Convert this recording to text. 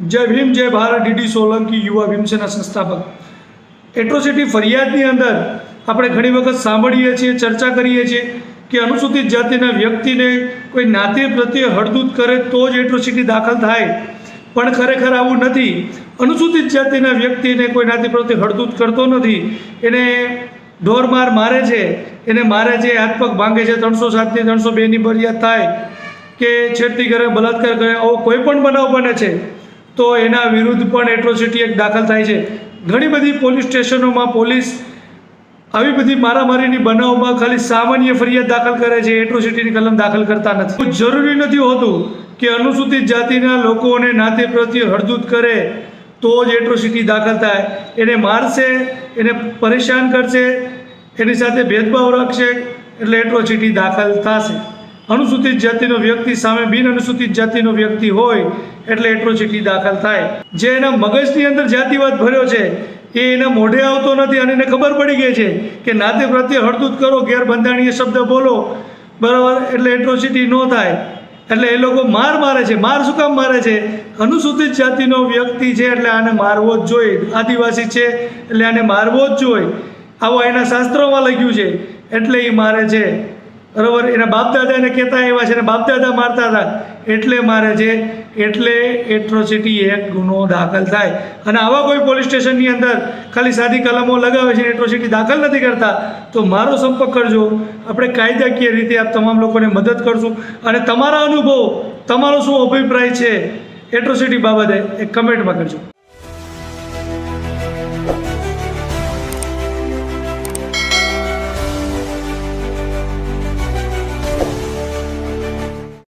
જય ભીમ, જય ભારત, ડીડી સોલંકી, યુવા ભીમસેના સંસ્થાપક. એટ્રોસિટી ફરિયાદની અંદર આપણે ઘણી વખત સાંભળીએ છીએ, ચર્ચા કરીએ છીએ કે અનુસૂચિત જાતિના વ્યક્તિને કોઈ નાતે પ્રત્યે હળદૂત કરે તો જ એટ્રોસિટી દાખલ થાય. પણ ખરેખર આવું નથી. અનુસૂચિત જાતિના વ્યક્તિને કોઈ નાતે પ્રત્યે હળદૂત કરતો નથી. એને ઢોરમાર મારે છે. એને મારે છે હાથપગ ભાંગે છે, ત્રણસો સાતની, ત્રણસો બેની ફરિયાદ થાય કે છેડતી કરે બલાત્કાર કરે, આવો કોઈ પણ બનાવ બને છે. તો એના વિરુદ્ધ પણ એટ્રોસિટી એક દાખલ થાય છે. ઘણી બધી પોલીસ સ્ટેશનોમાં પોલીસ આવી બધી મારામારીની બનાવમાં ખાલી સામાન્ય ફરિયાદ દાખલ કરે છે એટ્રોસિટીની કલમ દાખલ કરતા નથી. જરૂરી નથી હોતું કે અનુસૂચિત જાતિના લોકોને નાતે પ્રત્યે હળદૂત કરે તો જ એટ્રોસિટી દાખલ થાય. એને મારશે, એને પરેશાન કરશે, એની સાથે ભેદભાવ રાખશે, એટલે એટ્રોસિટી દાખલ થશે. અનુસૂચિત જાતિનો વ્યક્તિ સામે બિન અનુસૂચિત જાતિનો વ્યક્તિ હોય એટલે એટ્રોસિટી દાખલ થાય. જે એના મગજની અંદર જાતિવાદ ભર્યો છે, એ એના મોઢે આવતો નથી અને એને ખબર પડી ગઈ છે કે નાતે પ્રત્યે હળદૂત કરો, ગેરબંધારણીય શબ્દ બોલો. બરાબર? એટલે એટ્રોસિટી ન થાય. એટલે એ લોકો માર મારે છે. માર શું કામ મારે છે? અનુસૂચિત જાતિનો વ્યક્તિ છે એટલે આને મારવો જ જોઈએ. આદિવાસી છે એટલે આને મારવો જ જોઈએ. આવો એના શાસ્ત્રોમાં લખ્યું છે. એટલે એ મારે છે. બરાબર? એના બાપ એને કહેતા એવા છે ને બાપ દાદા મારતા હતા. એટલે મારે છે, એટલે એટ્રોસિટી એક ગુનો દાખલ થાય. અને આવા કોઈ પોલીસ સ્ટેશનની અંદર ખાલી સાદી કલમો લગાવે છે એટ્રોસિટી દાખલ નથી કરતા, તો મારો સંપર્ક કરજો. આપણે કાયદાકીય રીતે આ તમામ લોકોને મદદ કરશું. અને તમારા અનુભવ, તમારો શું અભિપ્રાય છે? એટ્રોસિટી બાબતે એ કમેન્ટમાં કરજો.